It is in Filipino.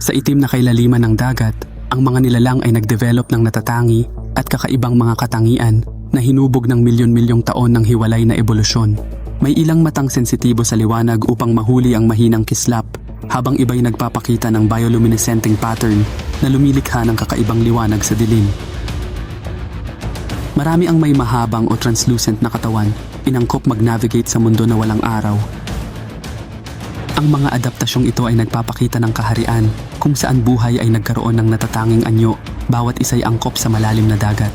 Sa itim na kailaliman ng dagat, ang mga nilalang ay nagdevelop ng natatangi at kakaibang mga katangian na hinubog ng milyon-milyong taon ng hiwalay na ebolusyon. May ilang matang sensitibo sa liwanag upang mahuli ang mahinang kislap habang iba'y nagpapakita ng bioluminescenteng pattern na lumilikha ng kakaibang liwanag sa dilim. Marami ang may mahabang o translucent na katawan, inangkop mag-navigate sa mundo na walang araw. Ang mga adaptasyong ito ay nagpapakita ng kaharian kung saan buhay ay nagkaroon ng natatanging anyo, bawat isa'y angkop sa malalim na dagat.